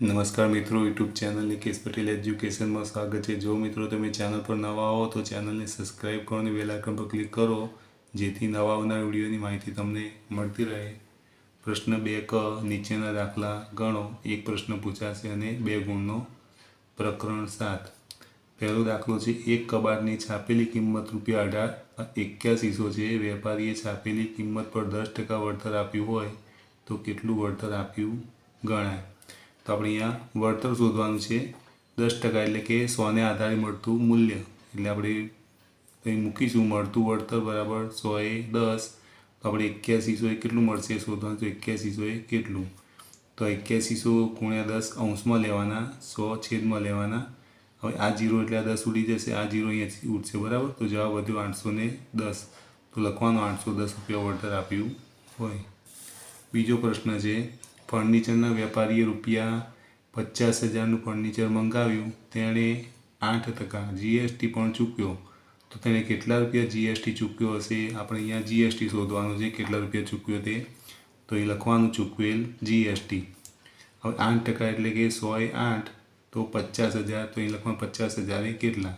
નમસ્કાર મિત્રો, યુટ્યુબ ચેનલની કેસ પટેલ એજ્યુકેશનમાં સ્વાગત છે. જો મિત્રો તમે ચેનલ પર નવા હો તો ચેનલને સબસ્ક્રાઈબ કરો અને બેલાઇકન પર ક્લિક કરો, જેથી નવા આવનાર વિડીયોની માહિતી તમને મળતી રહે. પ્રશ્ન બે ક, નીચેના દાખલા ગણો. એક પ્રશ્ન પૂછાશે અને બે ગુણનો પ્રકરણ સાત. પહેલો દાખલો છે, એક કબાટની છાપેલી કિંમત રૂપિયા અઢાર એક્યાસીસો છે. વેપારીએ છાપેલી કિંમત પર દસ ટકા વળતર આપ્યું હોય તો કેટલું વળતર આપ્યું? ગણાય. તો આપણે અહીંયા વળતર શોધવાનું છે. દસ ટકા એટલે કે સોને આધારે મળતું મૂલ્ય. એટલે આપણે અહીં મૂકીશું મળતું વળતર બરાબર સો એ દસ. તો આપણે એક્યાસીસોએ કેટલું મળશે? શોધવાનું તો એક્યાસીસોએ કેટલું? તો એક્યાસીસો ગુણ્યા દસ અંશમાં લેવાના, સો છેદમાં લેવાના. હવે આ જીરો એટલે આ દસ ઉડી જશે. આ જીરો અહીંયાથી ઉડશે, બરાબર? તો જવાબ વધ્યો આઠસો ને દસ. તો લખવાનું આઠસો દસ રૂપિયા વળતર આપ્યું હોય. બીજો પ્રશ્ન છે ફર્નિચરના વેપારીએ રૂપિયા પચાસ હજારનું ફર્નિચર મંગાવ્યું. તેણે આઠ ટકા જીએસટી પણ ચૂક્યો. તો તેણે કેટલા રૂપિયા જીએસટી ચૂક્યો હશે? આપણે અહીંયા જીએસટી શોધવાનું છે. કેટલા રૂપિયા ચૂક્યો તે? તો એ લખવાનું ચૂકવેલ જીએસટી હવે આઠ ટકા એટલે કે સોએ આઠ, તો પચાસ હજાર, તો અહીં લખવાનું પચાસ હજાર એ કેટલા?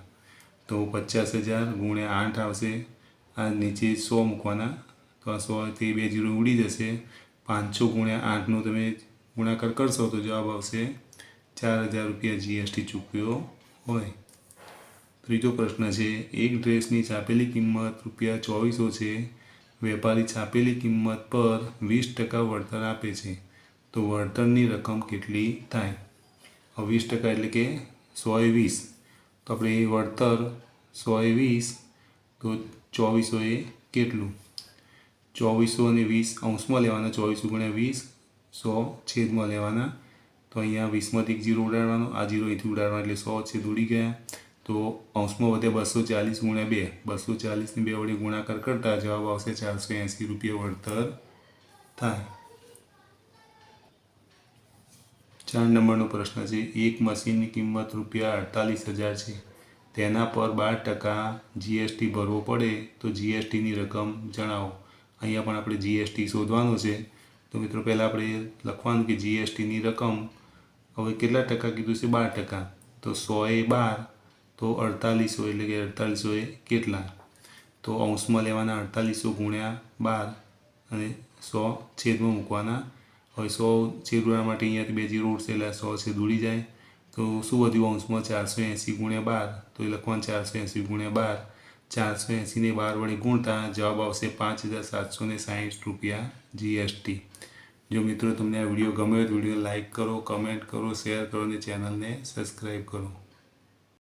તો પચાસ હજાર ગુણ્યા આઠ આવશે. આ નીચે સો મૂકવાના. તો આ સો તે બે જીરો ઉડી જશે. પાંચસો ગુણ્યા આઠનો તમે ગુણાકાર કરશો તો જવાબ આવશે ચાર હજાર રૂપિયા જીએસટી ચૂકવ્યો હોય. ત્રીજો પ્રશ્ન છે, એક ડ્રેસની છાપેલી કિંમત રૂપિયા ચોવીસો છે. વેપારી છાપેલી કિંમત પર વીસ ટકા વળતર આપે છે. તો વળતરની રકમ કેટલી થાય? વીસ ટકા એટલે કે સોએ વીસ. તો આપણે વળતર સોએ વીસ, તો ચોવીસો એ કેટલું? ચોવીસો અને વીસ અંશમાં લેવાના, ચોવીસો ગુણ્યા વીસ, સો છેદમાં લેવાના. તો અહીંયા વીસમાંથી એક જીરો ઉડાડવાનો, આ જીરો અહીંથી ઉડાડવાનો એટલે સો છેદ ઉડી ગયા. તો અંશમાં વધે બસો ચાલીસ ગુણ્યા બે. બસો ચાલીસને બે વડે ગુણાકાર કરતા જવાબ આવશે ચારસો એંસી રૂપિયા વળતર થાય. ચાર નંબરનો પ્રશ્ન છે, એક મશીનની કિંમત રૂપિયા અડતાલીસ હજાર છે. તેના પર બાર ટકા જીએસટી ભરવો પડે તો જીએસટીની રકમ જણાવો. અહીંયા પણ આપણે જીએસટી શોધવાનું છે. તો મિત્રો, પહેલાં આપણે લખવાનું કે જીએસટીની રકમ હવે કેટલા ટકા કીધું છે? બાર ટકા. તો સોએ બાર, તો અડતાલીસો એટલે કે અડતાલીસો એ કેટલા? તો અંશમાં લેવાના અડતાલીસો ગુણ્યા બાર અને સો છેદમાં મૂકવાના. હવે સો છેદવા માટે અહીંયાથી બે જીરો ઉડશે, એટલે સો છેદ ઉડી જાય. તો શું વધ્યું? અંશમાં ચારસો એંસી ગુણ્યા બાર. તો એ લખવાનું ચારસો એંસી ગુણ્યા બાર. ચારસો એંસીને બાર વડે ગુણતા જવાબ આવશે પાંચ હજાર સાતસો ને સાહીઠ રૂપિયા જીએસટી જો મિત્રો તમને આ વીડિયો ગમ્યો તો વીડિયો લાઇક કરો, કમેન્ટ કરો, શેર કરો અને ચેનલને સબસ્ક્રાઈબ કરો.